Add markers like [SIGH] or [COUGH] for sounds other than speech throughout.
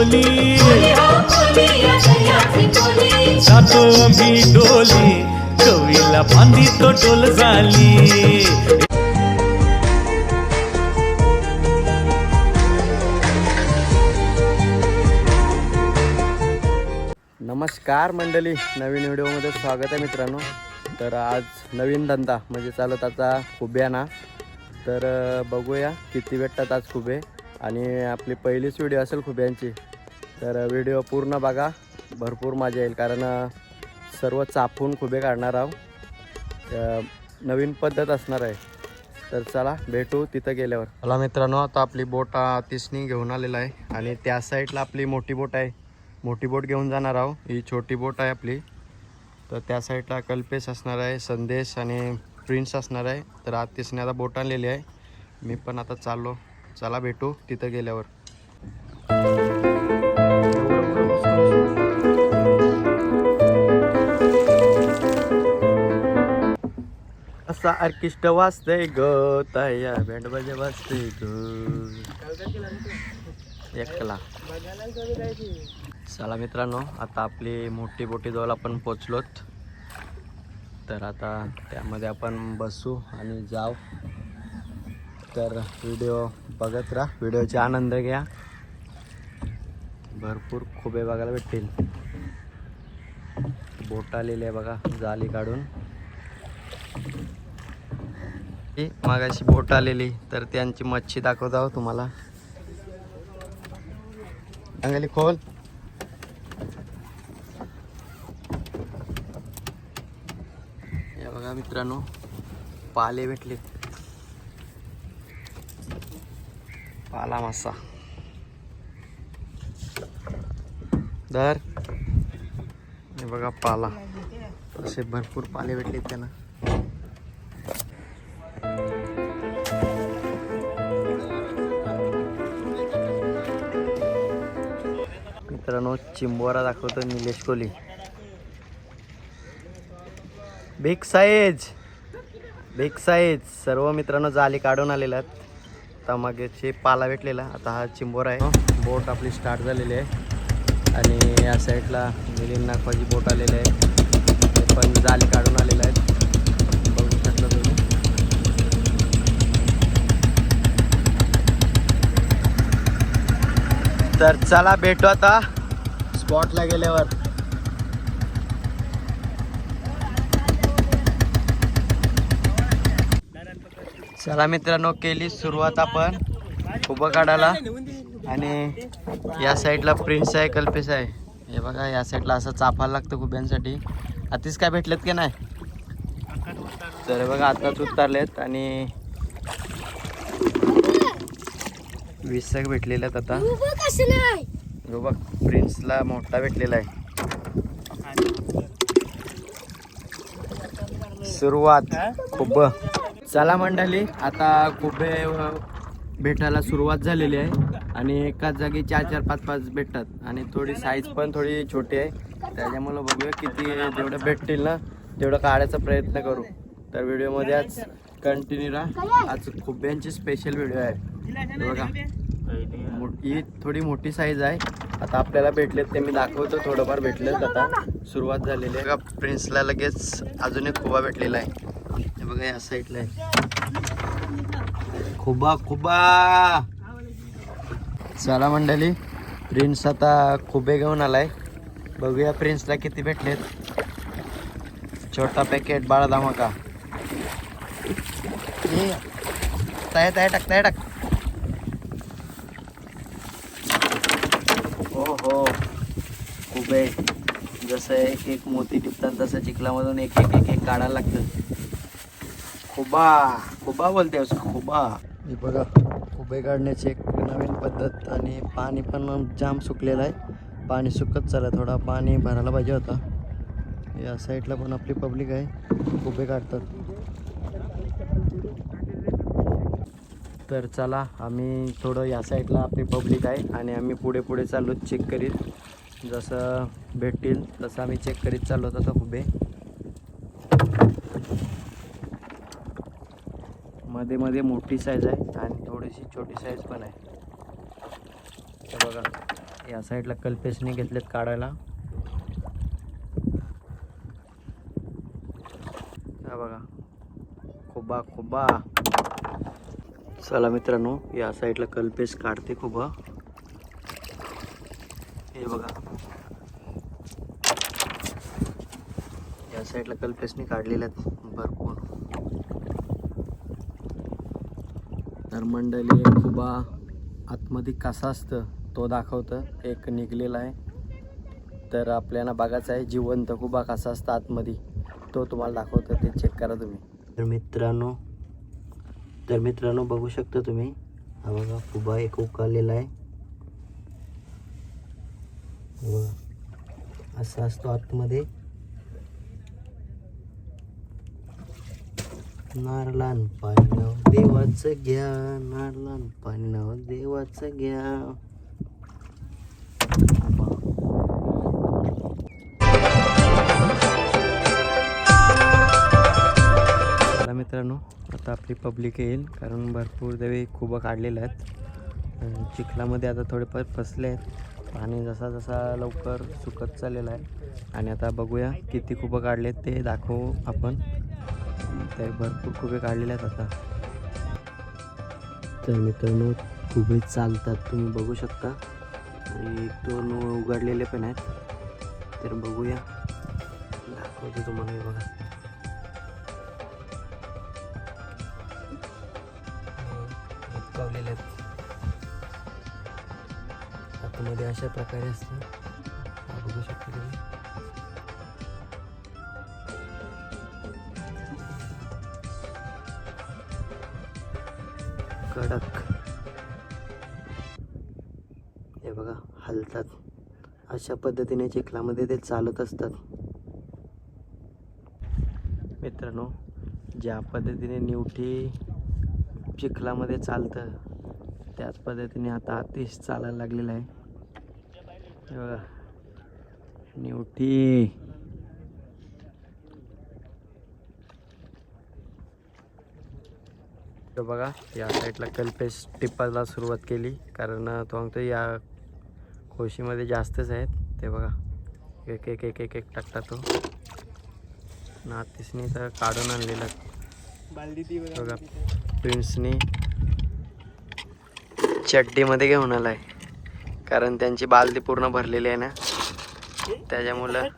डोली जातो आम्ही डोली कवीला बांधी तो डोल झाली. नमस्कार मंडळी नवीन व्हिडिओमध्ये स्वागत आहे मित्रांनो. तर आज नवीन धंदा म्हणजे चालत आता खुब्याना. तर बघूया किती भेटतात आज खुबे आणि आपली पहिलीच व्हिडिओ असेल खुब्यांची. तर व्हिडिओ पूर्ण बघा. भरपूर मजा येईल कारण सर्व चापून खुबे काढणार आहोत. नवीन पद्धत असणार आहे. तर चला भेटू तिथं गेल्यावर. मला मित्रांनो आता आपली बोट तिसनी घेऊन आलेला आहे. आणि त्या साईडला आपली मोठी बोट आहे. मोठी बोट घेऊन जाणार आहो ही छोटी बोट आहे आपली. तर त्या साईडला कल्पेश असणार आहे संदेश आणि प्रिन्स असणार आहे. तर आज तिसने आता बोट आणलेली आहे. मी पण आता चाललो. चला भेटू तिथं गेल्यावर. असा आर्किस्ट वाजतंय ग ताया बँड बाजा वाजतंय ग. एकला. चला मित्रांनो आता आपली मोठी बोटी जवळ आपण पोचलोत. तर आता त्यामध्ये आपण बसू आणि जाऊ. तर व्हिडिओ बघत राहा व्हिडिओचे आनंद घ्या. भरपूर खुबे बघायला भेटतील. बोट आलेली आहे बघा जाली काढून. ही मागाशी बोट आलेली तर त्यांची मच्छी दाखवत आहोत तुम्हाला. चांगली खोल. हे बघा मित्रांनो पाले भेटले. पाला मासा. दर हे बघा पाला. असे भरपूर पाले भेटले त्यांना. मित्रांनो चिंबोरा दाखवतो Nilesh Kohli. Big size big size सर्व मित्रांनो जाली काढून आलेल्या आहेत. तमाग्याचे पाला भेटलेला. आता हा चिंबोरा आहे. बोट आपली स्टार्ट झालेली आहे. आणि या साईडला मिलिंद नागपाची बोट आलेली आहे. ते पण जाली काढून आलेले आहेत. बघू शकता तुम्ही. तर चला भेटू आता. स्पॉटला गेल्यावर. चला मित्रांनो केली सुरुवात आपण उभं काढायला आणि या साईडला प्रिन्स आहे कल्पेस आहे. हे बघा या साईडला असं चाफायला लागतं खुब्यांसाठी आधीच काय भेटलेत की नाही? तर बघा आताच उतरलेत आणि वीस भेटलेले आता. हो बघ प्रिन्सला मोठा भेटलेला आहे. सुरुवात. खूप चला मंडळी आता कुबे भेटायला सुरुवात झालेली आहे. आणि एकाच जागी चार चार पाच पाच भेटतात. आणि थोडी साईज पण थोडी छोटी आहे. त्याच्यामुळं बघूया किती जेवढं भेटतील ना तेवढं काढायचा प्रयत्न करू. तर व्हिडिओमध्ये आज कंटिन्यू राहा. आज खुब्यांची स्पेशल व्हिडिओ आहे. बघा. ही थोडी मोठी साईज आहे. आता आपल्याला भेटलेत ते मी दाखवतो. थोडंफार भेटलेत आता. सुरुवात झालेली आहे. बघा प्रिन्सला लगेच अजून एक खुबा भेटलेला आहे. हे बघा या साईडला आहे. खुबा खुबा! चला मंडळी प्रिन्स आता खुबे घेऊन आलाय. बघूया प्रिन्सला किती भेटलेत. छोटा पॅकेट बाळा धमाका. ए, ताय ताय टाक ताय टाक हो हो आहे. जसं एक एक मोती टिपतात तसं चिखलामधून एक एक एक एक काढायला लागतं. खुबा. खुबा बोलते असं खुबा. हे बघा खुबे काढण्याची एक नवीन पद्धत आणि पाणी पण जाम सुकलेलं आहे. पाणी सुकत चाललं थोडा पाणी भरायला पाहिजे होता. या साईडला पण आपली पब्लिक आहे उभे काढतात. तर चला आम्ही थोडं या साईडला आपली पब्लिक आहे आणि आम्ही पुढे पुढे चाललो चेक करीत. जसं भेटतील तसं आम्ही चेक करीत चाललो होतो उभे मध्ये मध्ये मोठी साईज आहे आणि थोडीशी छोटी साईज पण आहे. बघा या साईडला कल्पेशने घेतलेत काढायला. बघा. खुबा खुबा. चला मित्रांनो या साईडला कल्पेश काढते खुबा हे बघा या साईडला कल्पेशने काढलेल्या आहेत भरपूर. तर मंडळी एक खुबा आतमध्ये कसा असतं तो दाखवतं. एक निघलेला आहे. तर आपल्याला बघायचं आहे जिवंत खुबा कसा असतं आतमध्ये. तो तुम्हाला दाखवतं ते चेक करा तुम्ही. तर मित्रांनो तर मित्रांनो बघू शकता तुम्ही. हा बघा खुबा एक उकळलेला आहे. असा असतो आतमध्ये. नारळान पाणव देवाचं घ्या नारळान पाणी देवाचं घ्या. मित्रांनो आता आपली पब्लिक येईल कारण भरपूर देवी खूप काढलेल्या आहेत. चिखलामध्ये आता थोडेफार फसले आहेत. पाणी जसा जसा लवकर सुकत चाललेला आहे. आणि आता बघूया किती खूप काढलेत ते दाखवू आपण. ते भरपूर कुबे काढलेले आहेत आता. तर मित्रांनो कुबे चालतात तुम्ही बघू शकता. आणि एक दोन उघडलेले पण आहेत. तर बघूया. दाखवतो तुम्हाला हे बघा. आहेत. आतमध्ये अशा प्रकारे असतं बघू शकता तुम्ही. कडक. हे बघा हलतात. अशा पद्धतीने चिखलामध्ये ते चालत असतात. मित्रांनो ज्या पद्धतीने निवठी चिखलामध्ये चालतं त्याच पद्धतीने आता अतिश चालायला लागलेलं आहे. हे बघा निवठी इथं बघा या साईडला कल्पेश टिप्पाला सुरुवात केली. कारण तो म्हणतो या खोशीमध्ये जास्तच आहेत. ते बघा एक एक एक एक एक टाकता तो. नातीसनी तर काढून आणलेला. बघा प्रिन्सनी चड्डीमध्ये घेऊन आलाय. कारण त्यांची बालदी पूर्ण भरलेली आहे ना. त्याच्यामुळं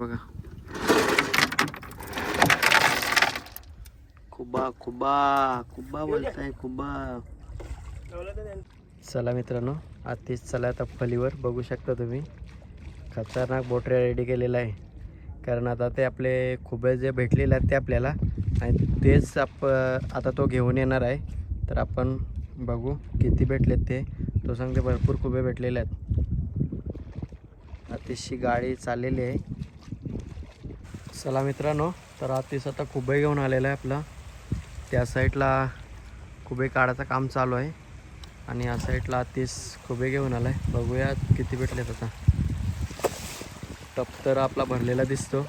बघा. कुबा कुबा बोलताय कुबा. चला मित्रांनो आतिश चला आता फलीवर बघू शकता तुम्ही. खतरनाक बोटऱ्या रेडी केलेला आहे. कारण आता ते आपले खुबे जे भेटलेले आहेत ते आपल्याला आणि तेच आप आता तो घेऊन येणार आहे. तर आपण बघू किती भेटलेत ते. तो सांगते भरपूर खुबे भेटलेले आहेत. आतिशची गाडी चाललेली आहे. चला मित्रांनो तर आतिश आता खुबे घेऊन आलेला आहे आपला. त्या साईडला खुबे काढायचं काम चालू आहे. आणि या साईडला तीस खुबे घेऊन आलाय. बघूया किती भेटलेत आता. टप तर आपला भरलेला दिसतो.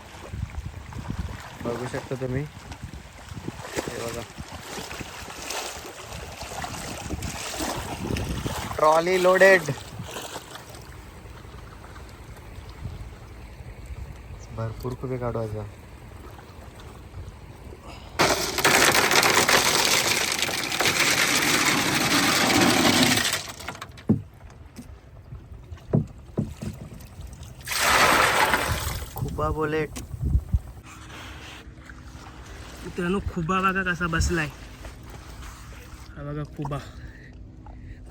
बघू शकता तुम्ही. हे बघा. Trolley loaded. भरपूर खुबे काढू बुलेट. मित्रांनो खुबा बघा कसा बसलाय. हा बघा खुबा.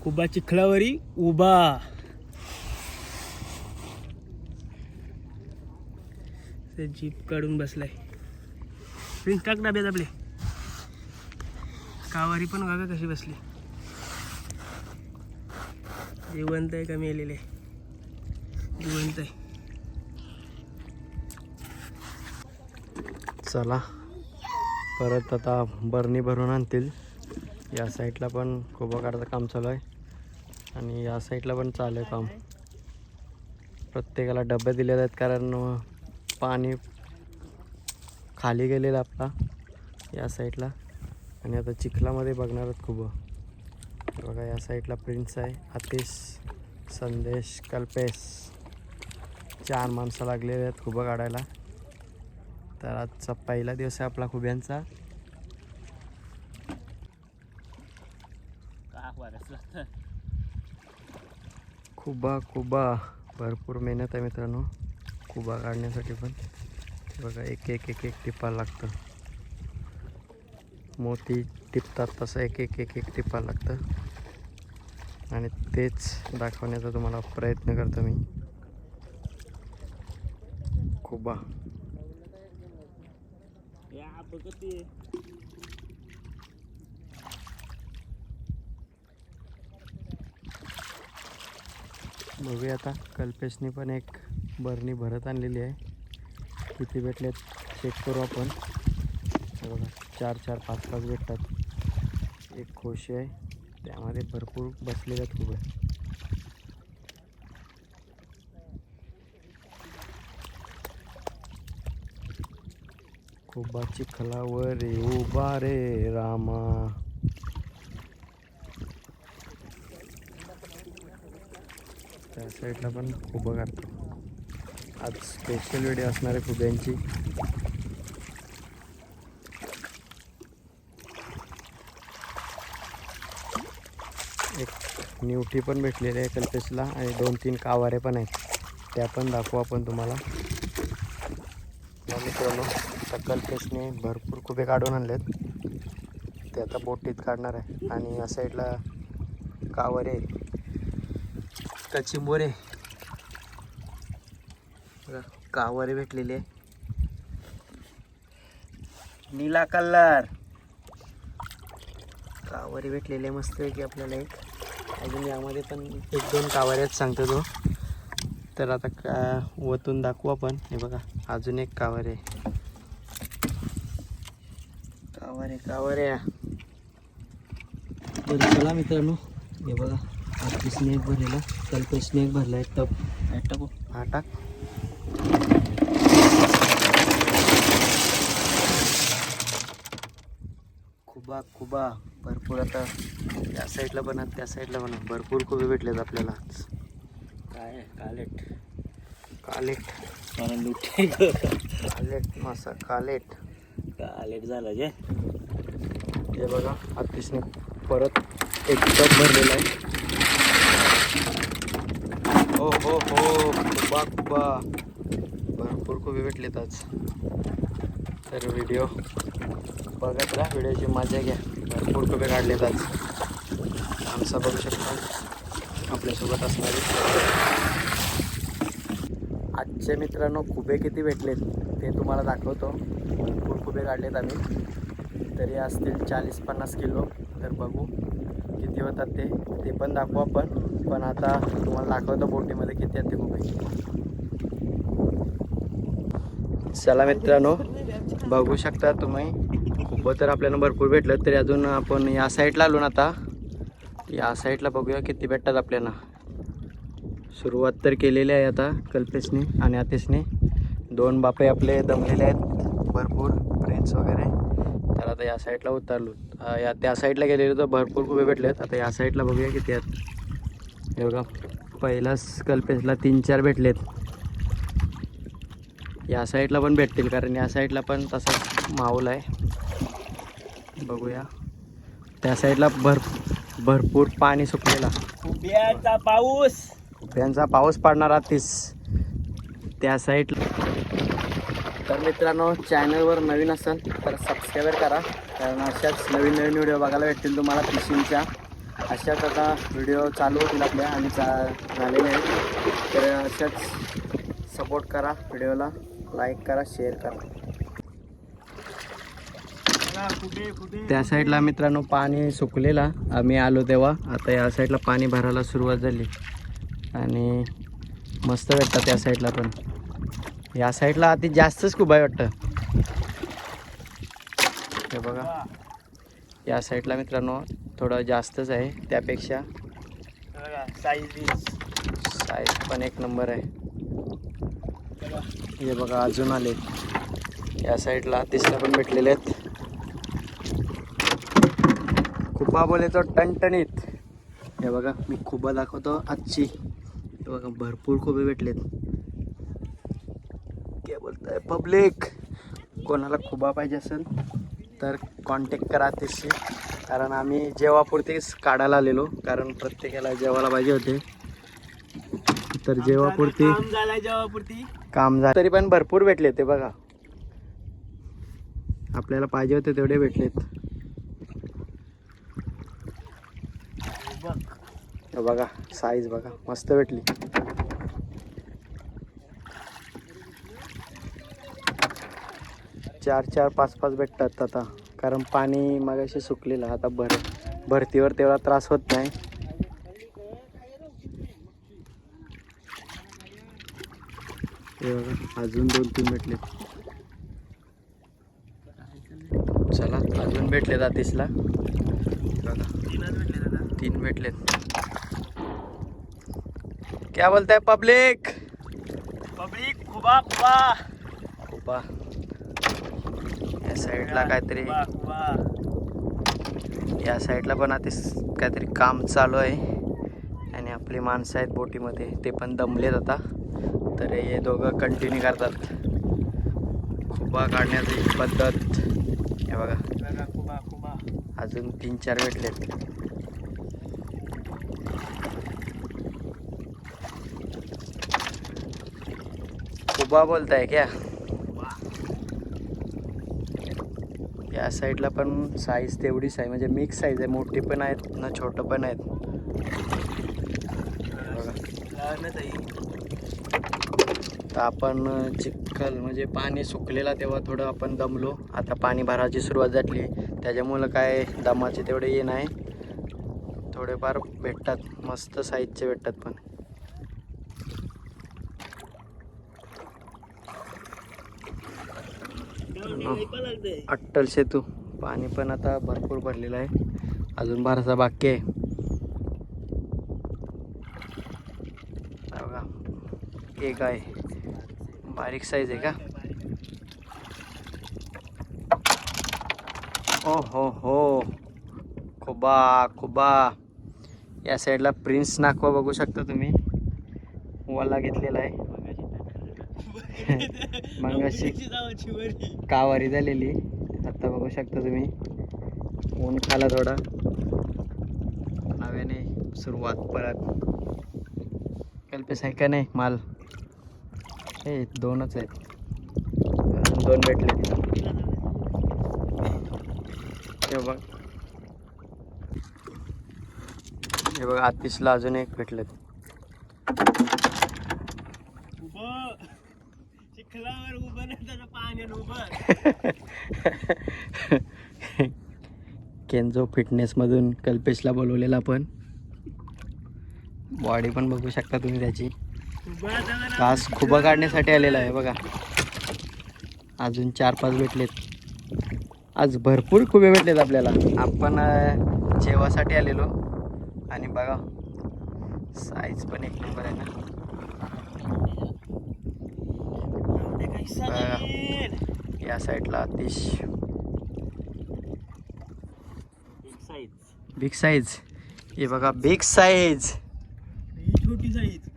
खुबा चिखलावरी उभा. ते जीप काढून बसलाय. प्रिन्स टाक डब्यात आपले. कावारी पण बघा कशी बसली. जिवंत आहे कमी आलेले जिवंत आहे. चला. परत आता बरणी भरून आणतील. या साईडला पण खूप काढायचं काम चालू आहे. आणि या साईडला पण चालू आहे काम. प्रत्येकाला डबे दिलेले आहेत कारण पाणी खाली गेलेलं आपला या साईडला. आणि आता चिखलामध्ये बघणार आहोत खूप. बघा या साईडला प्रिन्स आहे. आतिश संदेश कल्पेश. चार माणसं लागलेले आहेत खूप काढायला तर आजचा पहिला दिवस आहे आपला खुब्यांचा. खुबा खुबा. भरपूर मेहनत आहे मित्रांनो. खुबा काढण्यासाठी पण. बघा एक एक एक एक टिपा लागतं. मोती टिपतात तसं एक एक एक एक टिपा लागतं. आणि तेच दाखवण्याचा तुम्हाला प्रयत्न करतो मी. खुबा. बघूया आता कल्पेशने पण एक बरणी भरत आणलेली आहे. किती भेटले चेक करू आपण. बघा चार चार पाच पाच भेटतात. एक खोशी आहे. त्यामध्ये भरपूर बसलेले आहेत खूप खूप चिखलावर रे उभा रे रामा. त्या साईडला पण खूप काढतो आज स्पेशल व्हिडिओ असणार आहे खुब्यांची एक निवठी पण भेटलेली आहे कल्पेशला आणि दोन तीन कावारे पण आहेत. त्या पण दाखवू आपण तुम्हाला. मित्रांनो आता कल्पेशने भरपूर खुबे काढून आणलेत. ते आता बोटीत काढणार आहे. आणि या साईडला कावरे कचिंबोरे बघा, कावरे भेटलेले आहे. निला कलर. कावरे भेटलेले मस्त आहे की आपल्याला एक. अजून यामध्ये पण एक दोन कावऱ्याच सांगतो तो. तर आता का वतून दाखवू आपण. हे बघा अजून एक कावर. आहे कावरे बरं चला मित्रांनो हे बघा आरती स्नेक भरलेला. कल्पेश स्नेक भरला आहे टप. टाकू हा टाक खुबा खुबा. भरपूर आता त्या साईडला आहेत, त्या साईडला आहे. भरपूर खुबे भेटलेत आपल्याला काय आहे? कालेट. कालेट. कालेट मासा कालेट. लेट झालं जे. हे बघा आतिशने परत एक टप भरलेला आहे. हो हो हो. खुबा खुबा भरपूर खुबे भेटलेत आज. तर व्हिडिओ बघत राहा व्हिडिओची मजा घ्या. भरपूर खुबे काढलेत आज. आमचा बघू शकता. आपल्यासोबत असणारे. आजचे मित्रांनो खुबे किती भेटलेत ते तुम्हाला दाखवतो. भरपूर खुबे काढलेत आम्ही. तरी असतील चाळीस पन्नास किलो. तर बघू किती होतात ते. ते पण दाखवू आपण. पण आता तुम्हाला दाखवतो बोटीमध्ये किती आहेत ते खूप चला मित्रांनो बघू शकता तुम्ही. खूप तर आपल्याला भरपूर भेटलं. तरी अजून आपण या साईडला आलो ना आता. या साईडला बघूया किती भेटतात आपल्याला. सुरुवात तर केलेली आहे आता कल्पेशने आणि आतिशने. दोन बापे आपले दमलेले आहेत. भरपूर फ्रेंड्स वगैरे. तर आता या साईडला उतरलो. या त्या साईडला गेलेलो तर भरपूर खुबे भेटलेत. आता या साईडला बघूया किती आहेत. हे बघा पहिलाच कल्पेशला तीन चार भेटलेत. या साईडला पण भेटतील कारण या साईडला पण तसाच माहोल आहे. बघूया. त्या साईडला भर भरपूर पाणी सुकलेला उभ्याचा पाऊस. त्यांचा पाऊस पडणार तीस त्या साईडला तर मित्रांनो चॅनलवर नवीन असाल तर सबस्क्राईबर करा. कारण अशाच नवीन नवीन व्हिडिओ बघायला भेटतील तुम्हाला फिशिंगच्या अशाच आता व्हिडिओ चालू होतील आपल्या आणि चा झालेले आहेत. तर अशाच सपोर्ट करा व्हिडिओला लाईक करा शेअर करा. त्या साईडला मित्रांनो पाणी सुकलेला. आम्ही आलो तेव्हा. आता या साईडला पाणी भरायला सुरुवात झाली. आणि मस्त भेटतात त्या साईडला पण. या साईडला अति जास्तच खूप आहे वाटतं. हे बघा. या साईडला मित्रांनो थोडं जास्तच आहे त्यापेक्षा. साईज पण एक नंबर आहे. हे बघा अजून आले. या साईडला तिसऱ्या पण भेटलेले आहेत. खुपा बोले टणटणीत. हे बघा मी खुबा दाखवतो आजची. हे बघा भरपूर खुबे भेटलेत. पब्लिक. कोणाला खुबा पाहिजे असेल तर कॉन्टॅक्ट करा तिशी कारण आम्ही जेवापुरतीच काढायला आलेलो कारण प्रत्येकाला जेवायला पाहिजे होते. तर जेवापुरती जेवापुरती काम झालं. तरी पण भरपूर भेटले ते बघा. आपल्याला पाहिजे होते तेवढे भेटलेत. बघा. साईज बघा. मस्त भेटली. चार चार पाच पाच भेटतात आता. कारण पाणी मगाशी सुकलेलं आता भर भरतीवर तेवढा त्रास होत नाही. अजून दोन तीन भेटले. चला अजून भेटले दातीसला. तीन भेटलेत. क्या बोलताय पब्लिक? पब्लिक खुबा खुबा. खूपा या साईडला काहीतरी या साईडला पण आता काहीतरी काम चालू आहे. आणि आपली माणसं आहेत बोटीमध्ये. ते पण दमलेत आता. तर हे दोघं कंटिन्यू करतात. खुबा काढण्याची पद्धत. हे बघा. अजून तीन चार भेटलेत. खुबा बोलताय क्या? या साईडला पण साईज तेवढीच आहे. म्हणजे मिक्स साईज आहे. मोठी पण आहेत ना छोटं पण आहेत. तर आपण चिखल म्हणजे पाणी सुकलेला तेव्हा थोडं आपण दमलो. आता पाणी भरायची सुरुवात झाली. त्याच्यामुळं काय दमाचे तेवढे ये नाही. थोडेफार भेटतात. मस्त साईजचे भेटतात पण. अट्टल सेतू. पाणी पण आता भरपूर भरलेलं आहे. अजून भरायचा बाकी आहे. एक आहे बारीक साईज आहे का? ओ हो हो. खुबा खुबा. या साईडला प्रिन्स नाकवा बघू शकता तुम्ही. वल्ला घेतलेला आहे. [LAUGHS] मग अशी कावारी झालेली. आता बघू शकता तुम्ही. ऊन खाला थोडा. नव्याने सुरुवात परत. कल्पेस आहे का नाही? माल. हे दोनच आहेत. दोन भेटले. हे बघ. हे बघ आतिशला अजून एक भेटलेत. उभं. चिखलावर उभं नाही पाण्यात उभं. [LAUGHS] केंजो फिटनेसमधून कल्पेशला बोलवलेला पण बॉडी पण बघू शकता तुम्ही त्याची. उभं जाणार कास खुबा काढण्यासाठी आलेला आहे बघा. अजून चार पाच भेटलेत. आज भरपूर खुबे भेटलेत आपल्याला. आपण अं, जेवासाठी आलेलो. आणि बघा साईज पण एक नंबर आहे ना. या साईडला अतिश. साईज बिग साईज हे बघा बिग साईज ही छोटी size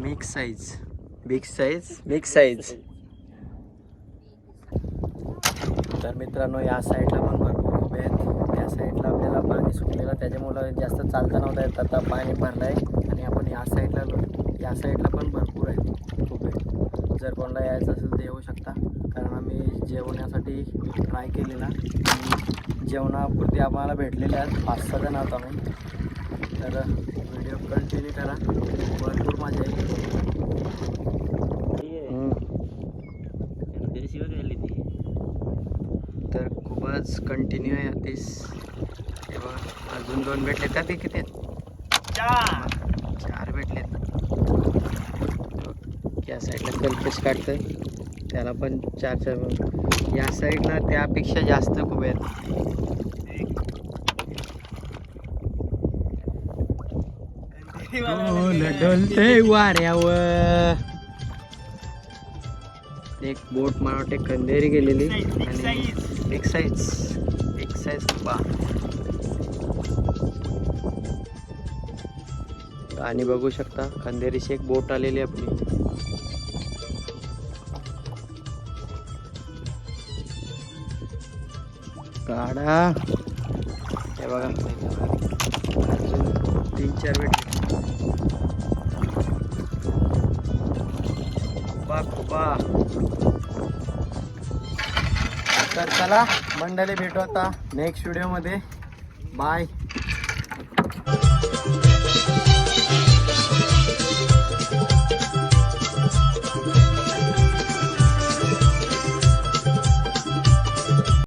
mix size big size mix size तर मित्रांनो या साईडला पण भरपूर उभे आहेत. त्या साईडला आपल्याला पाणी सुकलेलं त्याच्यामुळं जास्त चालता नव्हता येत. आता पाणी भरलं आहे आणि आपण या साईडला आलो या साईडला पण भरपूर आहेत. उभे जर कोणाला यायचं असेल तर येऊ शकता. कारण आम्ही जेवण्यासाठी ट्राय केलेला. जेवणापुरती आम्हाला भेटलेले आहेत. पाच सहा जण आहोत आम्ही. तर व्हिडिओ कंटिन्यू करा. भरपूर मजा येईल. तर खूपच कंटिन्यू आहे अतिस बघा अजून दोन भेटले. का ते किती आहेत? चार भेटलेत या साईडला कल्पेश काढतोय. त्याला पण चार चार या साईडला त्यापेक्षा जास्त खूप आहेत. डोलते वाऱ्यावर. एक बोट मला वाटते कंदेरी गेलेली आणि एक साईज एक साईज बा आणि बघू शकता खंदेरीची एक बोट आलेली आपली. काढा हे बघा. तीन चार वेट बा तर चला मंडळी भेटू आता नेक्स्ट व्हिडिओमध्ये बाय